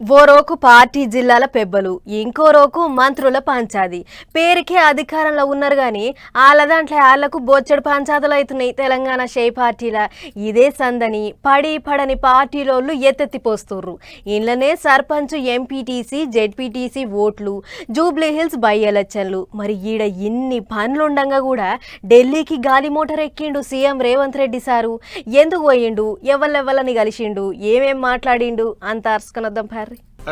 ఓ రోకు party జిల్లాల పెబ్బలు ఇంకో రోకు మంత్రుల పంచాది. పేరుకే అధికారంలో ఉన్నారు కానీ వాళ్ళ దాంట్లో వాళ్ళకు బొచ్చడు పంచాదులు అవుతున్నాయి తెలంగాణ షే పార్టీల. ఇదే సందని పడి పడని పార్టీలోళ్ళు ఎత్తెత్తిపోస్తుర్రు. ఇంట్లోనే సర్పంచ్ ఎంపీటీసీ జెడ్పీటీసీ ఓట్లు జూబ్లీ హిల్స్ బై ఎలక్షన్లు. మరి ఈడ ఇన్ని పనులుండగా కూడా ఢిల్లీకి గాలి మోటార్ ఎక్కిండు సీఎం రేవంత్ రెడ్డి సారు. ఎందుకు పోయిండు? ఎవళ్ళెవ్వలని కలిసిండు? ఏమేం మాట్లాడిండు? అంత అరుసుకునొద్దాం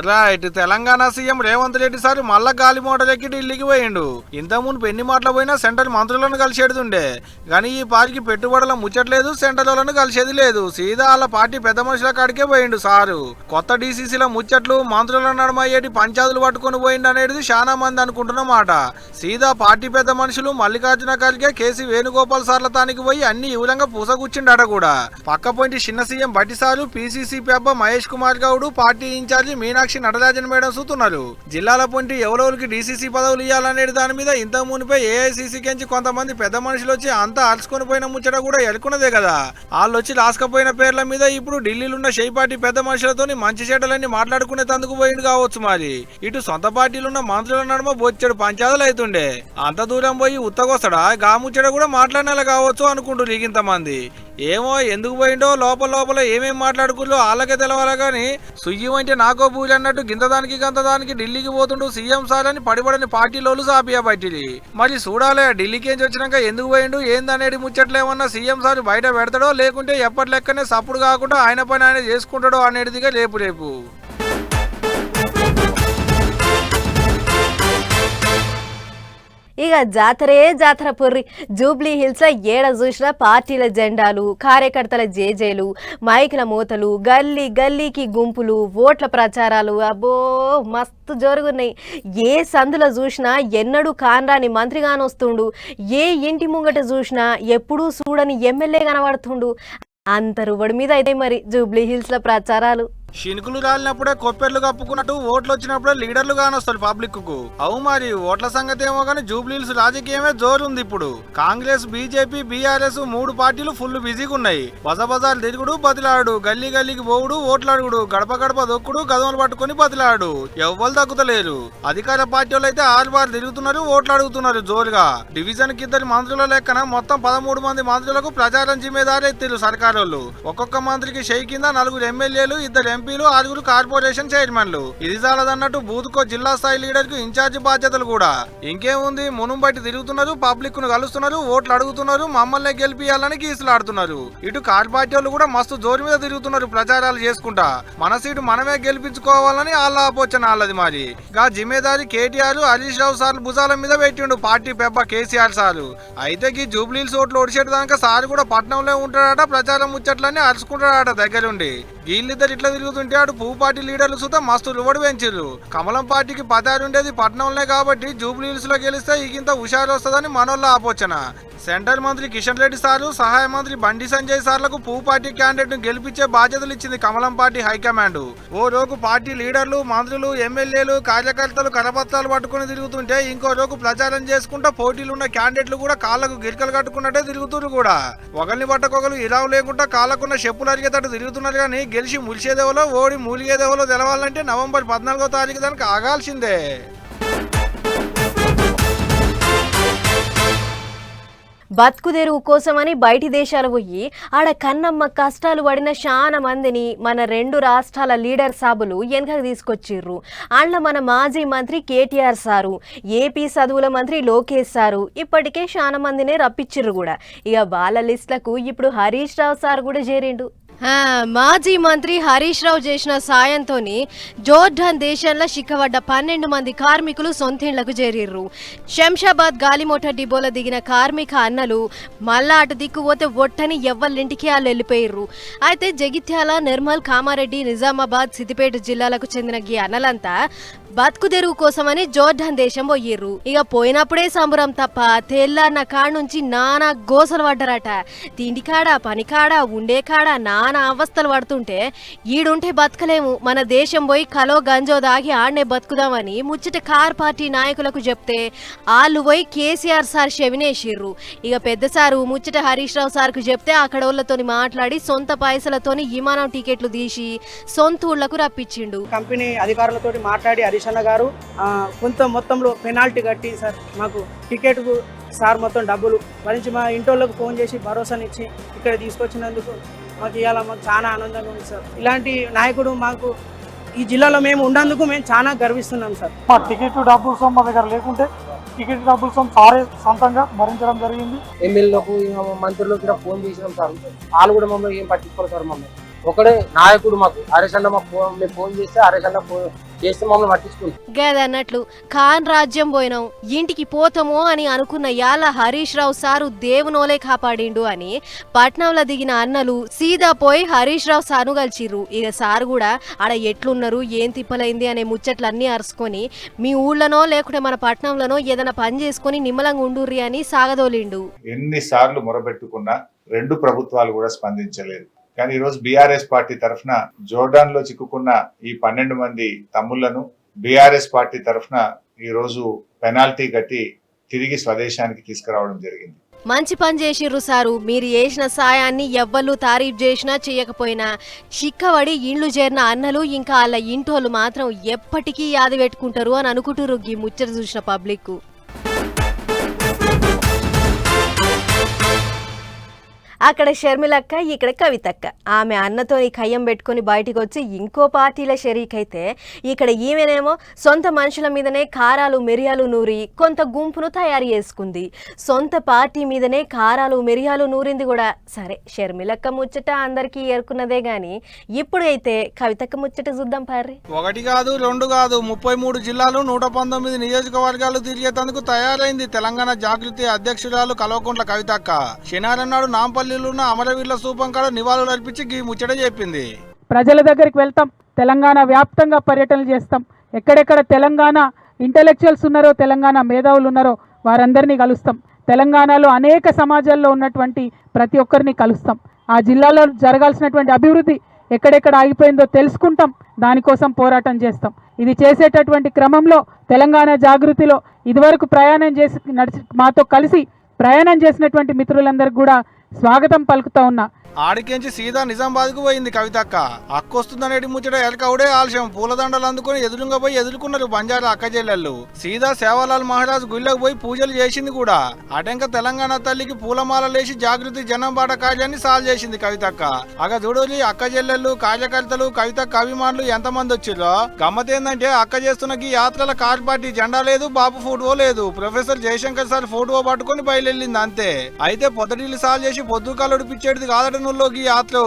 right Telangana CM Revanth Reddy sir మళ్ళా గాలి మోటార్ ఎక్కి ఢిల్లీకి పోయిండు. ఇంత ముందు ఎన్ని మాటలు పోయినా సెంట్రల్ మంత్రులను కలిసేడుతుండే కానీ ఈ పార్టీకి పెట్టుబడుల ముచ్చట్లేదు సెంట్రల్ కలిసేది లేదు. సీదా వాళ్ళ పార్టీ పెద్ద మనుషుల కాడికే పోయిండు సారు. కొత్త డీసీసీల ముచ్చట్లు మంత్రుల నడమయ్యేటి పంచాదులు పట్టుకొని పోయిండు అనేది చాలా మంది అనుకుంటున్న మాట. సీదా పార్టీ పెద్ద మనుషులు మల్లికార్జున ఖర్గే కేసీ వేణుగోపాల్ సార్ల తానికి పోయి అన్ని వివరంగా పూసగుచ్చిండట కూడా. పక్క పోయింటి చిన్న సీఎం బట్టి సారు పీసీసీ పెబ్బ మహేష్ కుమార్ గౌడ్ పార్టీ ఇన్ఛార్జి మీనాక్షి నటరాజన్ మేడం చూస్తున్నారు జిల్లాల పొంటి ఎవరెవరికి డీసీసీ పదవులు ఇవ్వాలనేది దాని మీద ఇంత మునిపై ఏఐసీసీ కెంచి కొంతమంది పెద్ద మనుషులు వచ్చి అంతా అరుచుకొని పోయిన ముచ్చట కూడా ఎలుకున్నదే కదా. వాళ్ళు వచ్చి రాసుకపోయిన పేర్ల మీద ఇప్పుడు ఢిల్లీలో ఉన్న షై పెద్ద మనుషులతోని మంచి చెడ్డలన్నీ మాట్లాడుకునే తందుకు పోయింది కావచ్చు మరి. ఇటు సొంత పార్టీలు ఉన్న మంత్రుల నడుమ బొచ్చడు పంచాదులు అవుతుండే అంత దూరం పోయి ఉత్తగొస్తాడా గా ముచ్చట కూడా మాట్లాడినలా కావచ్చు అనుకుంటారు ఇంతమంది ఏమో ఎందుకు పోయిండో లోపల లోపల ఏమేమి మాట్లాడుకుల్లో వాళ్ళకే తెలవాలా కానీ సుయ్యం అంటే నాకో పూజ అన్నట్టు గింతదానికి గంతదానికి ఢిల్లీకి పోతుండు సీఎం సార్ అని పడిపడని పార్టీలోలు సాపియా పట్టిది మరి చూడాలే ఢిల్లీకి ఏం వచ్చినాక ఎందుకు పోయిండు ఏందనేది ముచ్చట్లేమన్నా సీఎం సార్ బయట పెడతాడో లేకుంటే ఎప్పటి లెక్కనే సప్పుడు కాకుండా ఆయన పని ఆయన చేసుకుంటాడో అనేదిగా రేపు రేపు. ఇక జాతరే జాతర పుర్రి. జూబ్లీ హిల్స్లో ఏడ చూసినా పార్టీల జెండాలు కార్యకర్తల జేజేలు మైకుల మూతలు గల్లీ గల్లీకి గుంపులు ఓట్ల ప్రచారాలు. అబ్బో మస్తు జరుగున్నాయి. ఏ సందులో చూసినా ఎన్నడూ కాన్రాని మంత్రిగానొస్తుండు ఏ ఇంటి ముంగట చూసినా ఎప్పుడూ చూడని ఎమ్మెల్యే కనబడుతుండు. అంత రువడి మీద అయితే మరి జూబ్లీ హిల్స్లో ప్రచారాలు. శినుకులు రాలినప్పుడే కొప్పెర్లు కప్పుకున్నట్టు ఓట్లు వచ్చినప్పుడే లీడర్లు కానొస్తారు పబ్లిక్కు అవు మరి ఓట్ల సంగతి ఏమో కానీ జూబ్లీల్స్ రాజకీయమే జోరుంది ఇప్పుడు. కాంగ్రెస్ బీజేపీ బీఆర్ఎస్ మూడు పార్టీలు ఫుల్ బిజీగా ఉన్నాయి బజ బజార్లు తిరుగుడు బతిలాడు. గల్లీ గల్లీకి పోవుడు ఓట్లు అడుగుడు గడప గడప దొక్కుడు గదములు పట్టుకొని బతిలాడు. ఎవ్వరు తగ్గుతలేరు అధికార పార్టీ వాళ్ళు అయితే ఆరు బారు తిరుగుతున్నారు ఓట్లు అడుగుతున్నారు జోరుగా. డివిజన్కి ఇద్దరు మంత్రుల లెక్కన మొత్తం పదమూడు మంది మంత్రులకు ప్రచారం జిమ్మేదారు ఎత్తిరు సర్కారోళ్ళు. ఒక్కొక్క మంత్రికి షై కింద నలుగురు ఎమ్మెల్యేలు ఇద్దరు ఎంపీలు ఆరుగురు కార్పొరేషన్ చైర్మన్లు. ఇది చాలదన్నట్టు బూత్కో జిల్లా స్థాయి లీడర్కు ఇన్ఛార్జి బాధ్యతలు కూడా. ఇంకేముంది? మునుం బయట తిరుగుతున్నారు పబ్లిక్ను కలుస్తున్నారు ఓట్లు అడుగుతున్నారు మమ్మల్ని గెలిపియాలని గీసులాడుతున్నారు. ఇటు కార్ పార్టీ వాళ్ళు కూడా మస్తు జోరు మీద తిరుగుతున్నారు ప్రచారాలు చేసుకుంటా. మన సీటు మనమే గెలిపించుకోవాలని వాళ్ళ ఆపోచన వాళ్ళది మరి. గా జిమ్మేదారి కేటీఆర్ హరీష్ రావు సార్ భుజాల మీద పెట్టిండు పార్టీ పెబ్బ కేసీఆర్ సారు. అయితే గీ జూబ్లీల్స్ ఓట్లు దానిక సార్ కూడా పట్నంలో ఉంటాడట ప్రచారం ముచ్చట్లన్నీ అరుచుకుంటాడట దగ్గరుండి. వీళ్ళిద్దరు ఇట్లా తిరుగుతుంటే అటు పువ్వు పార్టీ లీడర్లు సుతా మస్తు రువడి పెంచారు కమలం పార్టీకి పదారు ఉండేది పట్టణంలోనే కాబట్టి జూబ్లీహిల్స్లో గెలిస్తే ఈకింత హుషారు వస్తుందని మనోళ్ళ ఆపోచన. సెంట్రల్ మంత్రి కిషన్ రెడ్డి సారు సహాయ మంత్రి బండి సంజయ్ సార్లకు పువ్వు పార్టీ క్యాండిడేట్ను గెలిపించే బాధ్యతలు ఇచ్చింది కమలం పార్టీ హైకమాండ్. ఓ రోజు పార్టీ లీడర్లు మంత్రులు ఎమ్మెల్యేలు కార్యకర్తలు కరపత్రాలు పట్టుకుని తిరుగుతుంటే ఇంకో రోజు ప్రచారం చేసుకుంటా పోటీలు ఉన్న క్యాండిడేట్లు కూడా కాళ్ళకు గిరికలు కట్టుకున్నట్టే తిరుగుతున్నారు కూడా. ఒకరిని పట్టకొకరు ఇలా లేకుండా కాళ్ళకున్న చెప్పులు అరిగేటట్టు తిరుగుతున్నారు కానీ గెలిచి ములిసేదేవలో ఓడి మూలిగేదేవలో తెలవాలంటే నవంబర్ పద్నాలుగో తారీఖు దానికి ఆగాల్సిందే. బతుకుదెరువు కోసమని బయటి దేశాలు పోయి ఆడ కన్నమ్మ కష్టాలు పడిన చాలా మందిని మన రెండు రాష్ట్రాల లీడర్ సాబులు వెనకకు తీసుకొచ్చిర్రు. అండ్ల మన మాజీ మంత్రి కేటీఆర్ సారు ఏపీ చదువుల మంత్రి లోకేష్ సారు ఇప్పటికే చాలా మందినే రప్పించిర్రు కూడా. ఇక వాళ్ళ లిస్టులకు ఇప్పుడు హరీష్ రావు సార్ కూడా చేరిండు. మాజీ మంత్రి హరీష్ రావు చేసిన సాయంతో జోర్డాన్ దేశంలో చిక్కబడ్డ పన్నెండు మంది కార్మికులు సొంతిండ్లకు చేరిర్రు. శంషాబాద్ గాలిమోట డిపోలో దిగిన కార్మిక అన్నలు మళ్ళా అటు దిక్కు పోతే ఒట్టని ఎవ్వరింటికి వాళ్ళు వెళ్ళిపోయిర్రు. అయితే జగిత్యాల నిర్మల్ కామారెడ్డి నిజామాబాద్ సిద్దిపేట జిల్లాలకు చెందిన ఈ అన్నలంతా బతుకు తెరువు కోసమని జోర్డాన్ దేశం పోయిర్రు. ఇక పోయినప్పుడే సంబరం తప్ప తెల్లన్న కాడ నుంచి నానా గోసలు పడ్డరట. తిండి కాడ పని కాడ ఉండే కాడ నానా అవస్థలు పడుతుంటే ఈడుంటే బతకలేము. మన దేశం పోయి కలో గంజో దాగి ఆడనే బతుకుదామని ముచ్చట కార్ పార్టీ నాయకులకు చెప్తే వాళ్ళు పోయి కేసీఆర్ సార్ చెవినేసిర్రు ఇక పెద్ద సారు ముచ్చట హరీష్ రావు సార్కు చెప్తే అక్కడ వాళ్ళతోని మాట్లాడి సొంత పైసలతోని విమానం టికెట్లు తీసి సొంత ఊళ్ళకు రప్పించిండు. కంపెనీ అధికారులతో మాట్లాడి హరీష్ అన్న గారు కొంత మొత్తంలో పెనాల్టీ కట్టి సార్ మాకు టికెట్ సార్ మొత్తం డబ్బులు. భరించి మా ఇంటి ఫోన్ చేసి భరోసానిచ్చి ఇక్కడ తీసుకొచ్చినందుకు మాకు ఇవాళ మాకు చాలా ఆనందంగా ఉంది సార్. ఇలాంటి నాయకుడు మాకు ఈ జిల్లాలో మేము ఉన్నందుకు మేము చాలా గర్విస్తున్నాం సార్. మా టికెట్ డబ్బుల సొమ్ము మా దగ్గర లేకుంటే టికెట్ డబ్బుల సొమ్ము సారే సొంతంగా భరించడం జరిగింది. ఎమ్మెల్యేలకు మంత్రులకు కూడా ఫోన్ చేసినాం సార్. వాళ్ళు కూడా మమ్మల్ని ఏం పట్టించుకోరు సార్ మమ్మల్ని. ఒకడే నాయకుడు మాకు. హరీష్ అన్న మాకు ఫోన్ మేము ఫోన్ చేస్తే హరీష్ అన్న ఫోన్ చేస్తే మమ్మల్ని పట్టించుకుంటాం గదన్నట్లు ఖాన్ రాజ్యం పోయినాం ఇంటికి పోతామో అని అనుకున్న యాల హరీష్ రావు సారు దేవునోలే కాపాడిండు అని పట్నంలో దిగిన అన్నలు సీదా పోయి హరీష్ రావు సారు కలిసిర్రు. ఇక సారు కూడా ఆడ ఎట్లున్నారు ఏం తిప్పలైంది అనే ముచ్చట్లన్నీ అరుచుకొని మీ ఊళ్ళనో లేకుంటే మన పట్నంలోనో ఏదైనా పని చేసుకొని నిమ్మలంగా ఉండుర్రి అని సాగదోలిండు. ఎన్నిసార్లు మొరబెట్టుకున్నా రెండు ప్రభుత్వాలు కూడా స్పందించలేదు. కానీ ఈరోజు బీఆర్ఎస్ పార్టీ తరఫున జోర్డాన్లో చిక్కుకున్న ఈ పన్నెండు మంది తమ్ముళ్ళను బీఆర్ఎస్ పార్టీ తరఫున ఈ రోజు పెనాల్టీ కట్టి తిరిగి స్వదేశానికి తీసుకురావడం జరిగింది. మంచి పని చేసిర్రు సారు. మీరు చేసిన సాయాన్ని ఎవ్వరు తారీఫ్ చేసినా చేయకపోయినా చిక్కబడి ఇండ్లు చేరిన అన్నలు ఇంకా వాళ్ళ ఇంటోళ్ళు మాత్రం ఎప్పటికీ యాది పెట్టుకుంటారు అని అనుకుంటుర్రు ఈ ముచ్చట చూసిన పబ్లిక్ అక్కడ షర్మిలక్క ఇక్కడ కవితక్క. ఆమె అన్నతోని కయ్యం పెట్టుకొని బయటికి వచ్చి ఇంకో పార్టీల షరీక్ అయితే ఇక్కడ ఈమెనేమో సొంత మనుషుల మీదనే కారాలు మిరియాలు నూరి కొంత గుంపును తయారు చేసుకుంది. సొంత పార్టీ మీదనే కారాలు మిరియాలు నూరింది కూడా. సరే షర్మిలక్క ముచ్చట అందరికీ ఏర్కున్నదే గాని ఇప్పుడు అయితే కవితక్క ముచ్చట చూద్దాం పార్రి. ఒకటి కాదు రెండు కాదు ముప్పై మూడు జిల్లాలు నూట పంతొమ్మిది నియోజకవర్గాలు తిరిగేందుకు తయారైంది తెలంగాణ జాగృతి అధ్యక్షురాలు కల్వకుంట్ల కవితక్క. శనివారం నాడు నాంపల్లిలో ఉన్న అమరవీరుల స్థూపం కాడ నివాళులు అర్పించి గీ ముచ్చట చెప్పింది. ప్రజల దగ్గరికి వెళ్తాం. తెలంగాణ వ్యాప్తంగా పర్యటనలు చేస్తాం. ఎక్కడెక్కడ తెలంగాణ ఇంటలెక్చువల్స్ ఉన్నారో తెలంగాణ మేధావులు ఉన్నారో వారందరినీ కలుస్తాం. తెలంగాణలో అనేక సమాజాల్లో ఉన్నటువంటి ప్రతి ఒక్కరిని కలుస్తాం. ఆ జిల్లాలో జరగాల్సినటువంటి అభివృద్ధి ఎక్కడెక్కడ ఆగిపోయిందో తెలుసుకుంటాం. దానికోసం పోరాటం చేస్తాం. ఇది చేసేటటువంటి క్రమంలో తెలంగాణ జాగృతిలో ఇదివరకు ప్రయాణం చేసి నడిచి మాతో కలిసి ప్రయాణం చేసినటువంటి మిత్రులందరికీ కూడా స్వాగతం పలుకుతా ఉన్నా. ఆడికించి సీదా నిజామాబాద్కు పోయింది కవితక్క. అక్కొస్తుందనేటి ముచ్చట ఎలకవుడే ఆలస్యం. పూలదండలు అందుకుని ఎదురుగా పోయి ఎదుర్కొన్నారు బంజారా అక్కజెల్లెళ్ళు సీదా సేవాలాల్ మహారాజ్ గుళ్ళకు పోయి పూజలు చేసింది కూడా. అటెంక తెలంగాణ తల్లికి పూలమాలలేసి జాగృతి జనం బాట కార్యాన్ని సాల్వ్ చేసింది కవితక్క. అగ చూడలి అక్కజెల్లెళ్ళు కార్యకర్తలు కవితక్క అభిమానులు ఎంతమంది వచ్చిరో గమ్మతేందంటే అక్క చేస్తున్న ఈ యాత్రల కార్ పార్టీ జెండా లేదు బాబు ఫోటో లేదు. ప్రొఫెసర్ జయశంకర్ సార్ ఫోటో పట్టుకొని బయలుదేరింది అంతే. అయితే పొద్దుటిల్లు సాల్ చేసి పొద్దు కాలుడు పిచ్చేది కాదట కర్నూలులోకి యాత్ర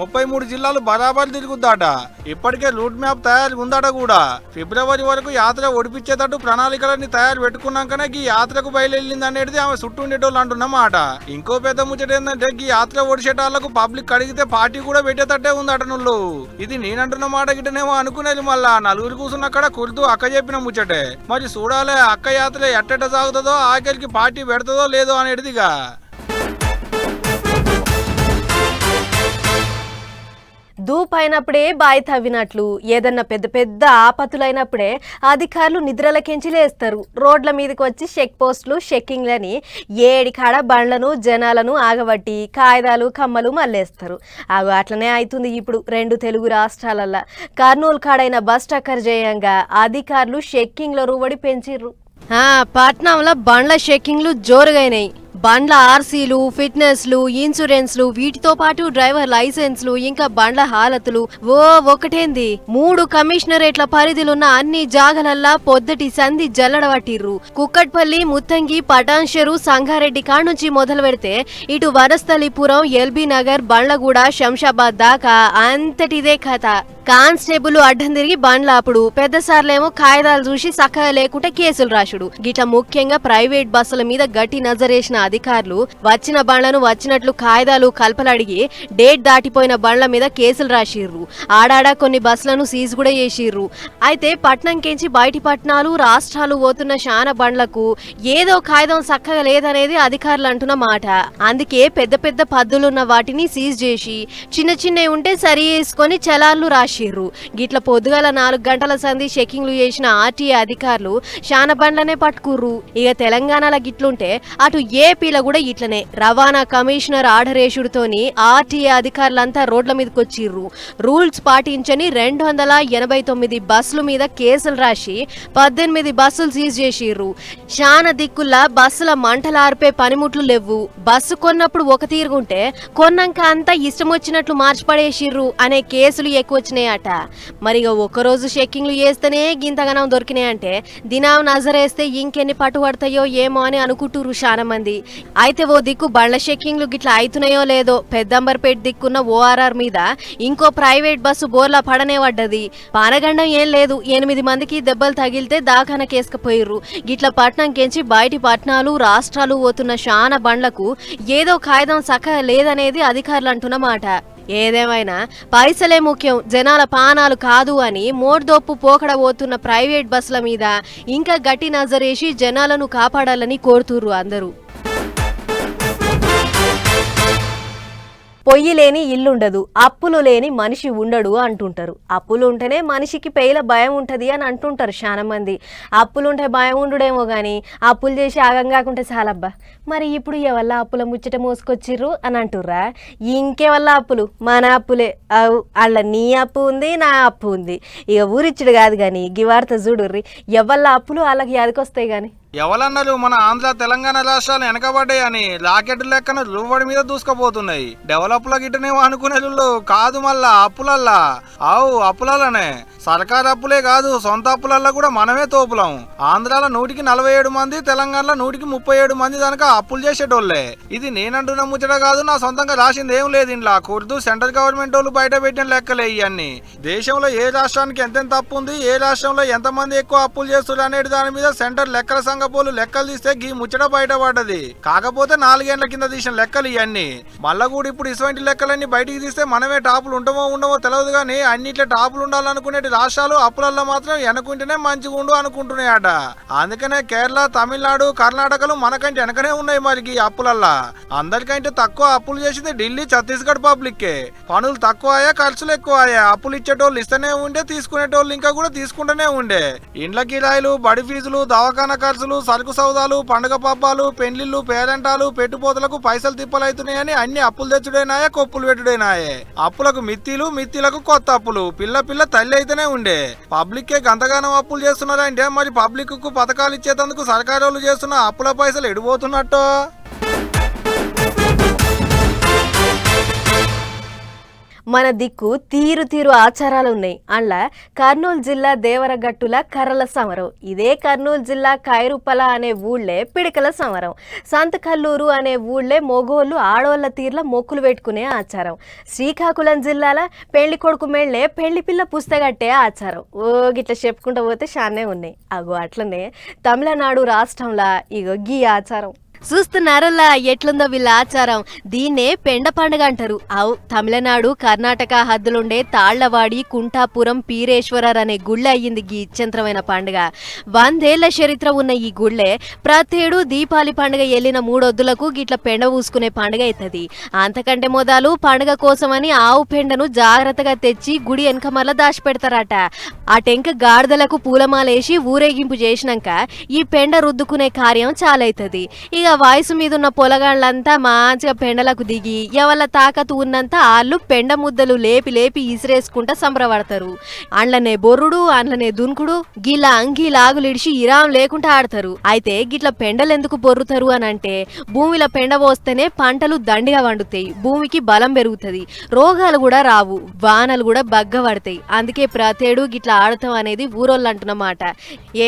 ముప్పై మూడు జిల్లాలు బరాబర్ తిరుగుద్దాట. ఇప్పటికే రూట్ మ్యాప్ తయారు ఉందట కూడా. ఫిబ్రవరి వరకు యాత్ర ఒడిపించేటట్టు ప్రణాళికలన్నీ తయారు పెట్టుకున్నాకనే ఈ యాత్రకు బయలుదేరింది అనేది ఆమె చుట్టూ ఉండేటోళ్ళు అంటున్నమాట ఇంకో పెద్ద ముచ్చట ఏంటంటే ఈ యాత్ర ఒడిచేటాళ్ళకు పబ్లిక్ అడిగితే పార్టీ కూడా పెట్టేటట్టే ఉందట నువ్వు ఇది నేనంటున్న మాట గిట్టనేమో అనుకునేది మళ్ళా. నలుగురు కూర్చున్న అక్కడ కుర్తూ అక్క చెప్పిన ముచ్చటే. మరి చూడాలే అక్క యాత్ర ఎట్టెట సాగుతుందో ఆఖరికి పార్టీ పెడుతుందో లేదో అనేటిదిగా దూపైనప్పుడే బాయి తవ్వినట్లు ఏదన్నా పెద్ద పెద్ద ఆపతులైనప్పుడే అధికారులు నిద్రలకెంచి లేస్తారు. రోడ్ల మీదకి వచ్చి చెక్ పోస్టులు చెక్కింగ్లని ఏడికాడ బండ్లను జనాలను ఆగబట్టి కాగితాలు కమ్మలు మళ్ళేస్తారు అవి అట్లనే అవుతుంది ఇప్పుడు రెండు తెలుగు రాష్ట్రాలల్లో. కర్నూలు కాడైన బస్ టక్కర్ చేయంగా అధికారులు చెక్కింగ్ల రూబడి పెంచిర్రు. పట్నంలో బండ్ల చెక్కింగ్లు జోరుగైనాయి. బండ్ల ఆర్సీలు ఫిట్నెస్లు ఇన్సూరెన్స్లు వీటితో పాటు డ్రైవర్ లైసెన్స్లు ఇంకా బండ్ల హాలతులు. ఓ ఒకటేంది? మూడు కమిషనరేట్ల పరిధిలున్న అన్ని జాగలల్లా పొద్దటి సంధి జల్లడబట్టిర్రు కుక్కట్పల్లి ముత్తంగి పటాన్షెరు సంగారెడ్డి కాడ నుంచి మొదలు పెడితే ఇటు వనస్థలిపురం ఎల్బీ నగర్ బండ్లగూడ శంషాబాద్ దాకా అంతటిదే కథ. కానిస్టేబుల్ అడ్డం తిరిగి బండ్ల అప్పుడు పెద్ద సార్లేమో కాగితాలు చూసి సక్కగా లేకుంటే కేసులు రాసుడు. గిట్ల ముఖ్యంగా ప్రైవేట్ బస్సుల మీద గట్టి నజరేసిన అధికారులు వచ్చిన బండ్లను వచ్చినట్లు కాగితాలు కల్పలడిగి డేట్ దాటిపోయిన బండ్ల మీద కేసులు రాసిర్రు. ఆడాడా కొన్ని బస్సులను సీజ్ కూడా చేసిర్రు. అయితే పట్నం కెంచి బయటి పట్టణాలు రాష్ట్రాలు పోతున్న శాన బండ్లకు ఏదో కాయిదం చక్కగా లేదనేది అధికారులు అంటున్న మాట. అందుకే పెద్ద పెద్ద పద్దులున్న వాటిని సీజ్ చేసి చిన్న చిన్నవి ఉంటే సరి చేసుకొని చలాన్లు చేసిర్రు గిట్ల పొద్దుగల నాలుగు గంటల సంధి చెకింగ్లు చేసిన ఆర్టీఏ అధికారులు శానబండ్లనే పట్టుకుర్రు. ఇక తెలంగాణలో గిట్లుంటే అటు ఏపీలో కూడా ఇట్లనే. రవాణా కమిషనర్ ఆర్డర్ ఆర్టీఏ అధికారులంతా రోడ్ల మీదకి వచ్చిర్రు రూల్స్ పాటించని రెండు వందల ఎనభై తొమ్మిది బస్సుల మీద కేసులు రాసి పద్దెనిమిది బస్సులు సీజ్ చేసిర్రు. శాన దిక్కుల్లా బస్సుల మంటలార్పే పనిముట్లు లేవు బస్సు కొన్నప్పుడు ఒక తీరుగుంటే కొన్నాక అంతా ఇష్టం వచ్చినట్లు మార్చిపడేసిర్రు అనే కేసులు ఎక్కువ వచ్చినాయి వచ్చినాయట మరి ఒకరోజు షెక్కింగ్లు చెక్కింగ్లు చేస్తేనే గింతగనం దొరికినాయంటే దినం నజరేస్తే ఇంకెన్ని పట్టుబడతాయో ఏమో అని అనుకుంటుర్రు చాలా మంది అయితే ఓ దిక్కు బండ్ల షెక్కింగ్లు గిట్లా అవుతున్నాయో లేదో పెద్దంబర్పేట దిక్కున్న ఓఆర్ఆర్ మీద ఇంకో ప్రైవేట్ బస్సు బోర్లా పడనే పడ్డది. పానగండం ఏం లేదు ఎనిమిది మందికి దెబ్బలు తగిలితే దాఖాన కేసుకపోయిర్రు గిట్ల పట్నం కెంచి బయటి పట్టణాలు రాష్ట్రాలు పోతున్న శాన బండ్లకు ఏదో కాయదం సక లేదనేది అధికారులు అంటున్నమాట ఏదేమైనా పైసలే ముఖ్యం జనాల పానాలు కాదు అని మోడ్దొప్పు పోకడ పోతున్న ప్రైవేట్ బస్సుల మీద ఇంకా గట్టి నజరేసి జనాలను కాపాడాలని కోరుతుర్రు అందరూ. పొయ్యి లేని ఇల్లుండదు అప్పులు లేని మనిషి ఉండడు అంటుంటారు. అప్పులు ఉంటేనే మనిషికి పేల భయం ఉంటుంది అని అంటుంటారు చాలా మంది అప్పులుంటే భయం ఉండుడేమో కానీ అప్పులు చేసి ఆగం కాకుంటే చాలబ్బా. మరి ఇప్పుడు ఎవల్ల అప్పుల ముచ్చట మోసుకొచ్చిర్రు అని అంటుర్రా? ఇంకెవల్ల అప్పులు? మన అప్పులే. వాళ్ళ నీ అప్పు ఉంది నా అప్పు ఉంది. ఇక ఊరిచ్చుడు కాదు కానీ గివార్త చూడుర్రి. ఎవల్ల అప్పులు వాళ్ళకి యాదకొస్తాయి కానీ ఎవరన్నారు మన ఆంధ్ర తెలంగాణ రాష్ట్రాలు వెనకబడ్డాయని లాకెట్ లెక్కన రూపడి మీద దూసుకుపోతున్నాయి. డెవలప్ల గిట్టనేమో అనుకునే కాదు మళ్ళా అప్పులల్లా. ఆవు అప్పులల్లనే. సర్కార్ అప్పులే కాదు సొంత అప్పులల్లో కూడా మనమే తోపులాం. ఆంధ్రాలో నూటికి నలభై ఏడు మంది తెలంగాణలో నూటికి ముప్పై ఏడు మంది దానిక అప్పులు చేసేటోళ్ళే. ఇది నేనంటున్న ముచ్చట కాదు నా సొంతంగా రాసింది ఏం లేదు ఇంట్లో కుర్దు సెంట్రల్ గవర్నమెంట్ వాళ్ళు బయట పెట్టిన లెక్కలే ఇవన్నీ దేశంలో ఏ రాష్ట్రానికి ఎంతెంత అప్పు ఉంది ఏ రాష్ట్రంలో ఎంతమంది ఎక్కువ అప్పులు చేస్తున్నారు అనేది దాని మీద సెంటర్ లెక్కల సంఘపోలు లెక్కలు తీస్తే గీ ముచ్చట బయటపడ్డది కాకపోతే నాలుగేళ్ళ కింద తీసిన లెక్కలు ఇవన్నీ మళ్ళా కూడా ఇప్పుడు ఇటువంటి లెక్కలన్నీ బయటికి తీస్తే మనమే టాపులు ఉండమో ఉండమో తెలియదు కానీ అన్నిట్లో టాపులు ఉండాలనుకునే రాష్ట్రాలు అప్పులల్లో మాత్రం వెనకుంటేనే మంచిగా ఉండు అనుకుంటున్నాయట. అందుకనే కేరళ తమిళనాడు కర్ణాటకలు మనకంటే వెనకనే ఉన్నాయి మరి ఈ అప్పులల్లా. అందరికంటే తక్కువ అప్పులు చేసింది ఢిల్లీ ఛత్తీస్గఢ్ పబ్లిక్కే. పనులు తక్కువ అయ్యా ఖర్చులు ఎక్కువ అయ్యా అప్పులు ఇచ్చేటోళ్ళు ఇస్తూనే ఉండే తీసుకునేటోళ్ళు ఇంకా కూడా తీసుకుంటూనే ఉండే. ఇండ్ల కిరాయిలు బడి ఫీజులు దవాఖానా ఖర్చులు సరుకు సౌదాలు పండుగ పబ్బాలు పెళ్ళిళ్ళు పేరెంటాలు పెట్టుపోతలకు పైసలు తిప్పలైతున్నాయని అన్ని అప్పులు తెచ్చుడైనాయే కొప్పులు పెట్టుడైనాయే. అప్పులకు మిత్తిలు మిత్తిలకు కొత్త అప్పులు. పిల్ల పిల్ల తల్లి అయితేనే ఉండే. పబ్లిక్ గంతగానం అప్పులు చేస్తున్నారంటే మరి పబ్లిక్కు పథకాలు ఇచ్చేటందుకు సర్కారు చేస్తున్న అప్పుల పైసలు ఎడిపోతున్నట్టు. మన దిక్కు తీరు తీరు ఆచారాలు ఉన్నాయి అందులో కర్నూలు జిల్లా దేవరగట్టుల కర్రల సమరం. ఇదే కర్నూలు జిల్లా కైరుపల అనే ఊళ్ళే పిడకల సమరం. సంతకల్లూరు అనే ఊళ్ళే మొగోళ్ళు ఆడోళ్ళ తీర్ల మొక్కులు పెట్టుకునే ఆచారం. శ్రీకాకుళం జిల్లాల పెళ్ళి కొడుకు మెళ్ళే పెళ్ళి పిల్ల పుస్తగట్టే ఆచారం. ఓ గిట్లా చెప్పుకుంటూ పోతే షానే ఉన్నాయి. అగో అట్లనే తమిళనాడు రాష్ట్రంలో ఇగో గీ ఆచారం. చూస్తున్నారల్లా ఎట్లుందో వీళ్ళ ఆచారం. దీన్నే పెండ పండుగ అంటారు. అవు తమిళనాడు కర్ణాటక హద్దులుండే తాళ్ళవాడి కుంటాపురం పీరేశ్వరర్ అనే గుళ్ళె అయ్యింది ఈ ఇచ్చంత్రమైన పండుగ. వందేళ్ళ చరిత్ర ఉన్న ఈ గుళ్ళె ప్రతేడు దీపావళి పండుగ వెళ్ళిన మూడొద్దులకు గిట్ల పెండ పూసుకునే పండుగ అవుతుంది అంతకంటే మొదలు పండుగ కోసమని ఆవు పెండను జాగ్రత్తగా తెచ్చి గుడి వెనక మళ్ళా దాచిపెడతారట. ఆ టెంక గాడిదలకు పూలమాలేసి ఊరేగింపు చేసినాక ఈ పెండ రుద్దుకునే కార్యం చాలైతుంది. ఇక వయసు మీద ఉన్న పొలగాళ్ళంతా మంచిగా పెండలకు దిగి ఎవళ్ళ తాకతు ఉన్నంత ఆళ్ళు పెండ ముద్దలు లేపి లేపి ఇసిరేసుకుంటా సంబరపడతారు. అండ్లనే బొర్రుడు అండ్లనే దున్కుడు గిలా అంగి లాగులిడిచి ఇరాం లేకుండా ఆడతారు. అయితే గిట్ల పెండలు ఎందుకు బొర్రుతారు అని అంటే భూమిలో పెండ పోస్తేనే పంటలు దండిగా వండుతాయి భూమికి బలం పెరుగుతుంది రోగాలు కూడా రావు వానలు కూడా బగ్గ పడతాయి అందుకే ప్రతేడు గిట్లా ఆడతాం అనేది ఊరోళ్ళు అంటున్నమాట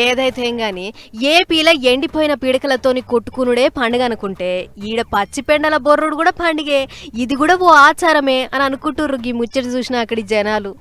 ఏదైతే ఏం గాని ఏపీలో ఎండిపోయిన పిడకలతోని కొట్టుకునుడే పండుగ అనుకుంటే ఈడ పచ్చి పెండల బొర్రుడు కూడా పండుగే. ఇది కూడా ఓ ఆచారమే అని అనుకుంటుర్రు ఈ ముచ్చట చూసిన అక్కడి జనాలు.